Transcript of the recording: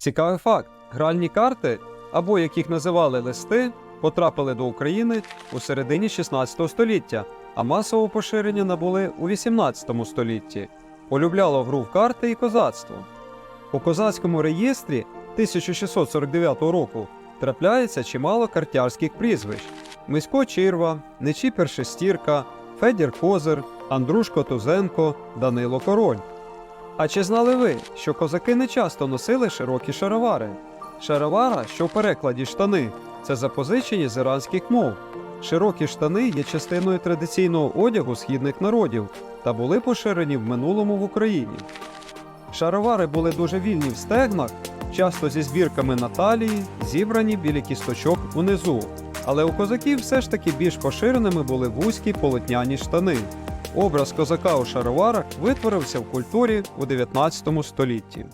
Цікавий факт: гральні карти, або як їх називали листи, потрапили до України у середині 16 століття, а масового поширення набули у 18 столітті. Полюбляло гру в карти і козацтво. У козацькому реєстрі 1649 року трапляється чимало картярських прізвищ: Мисько Чирва, Нечіпер Шестірка, Федір Козир, Андрушко Тузенко, Данило Король. А чи знали ви, що козаки не часто носили широкі шаровари? Шаровара, що в перекладі штани, це запозичені з іранських мов. Широкі штани є частиною традиційного одягу східних народів та були поширені в минулому в Україні. Шаровари були дуже вільні в стегнах, часто зі збірками на талії, зібрані біля кісточок унизу. Але у козаків все ж таки більш поширеними були вузькі полотняні штани. Образ козака у шароварах витворився в культурі у 19 столітті.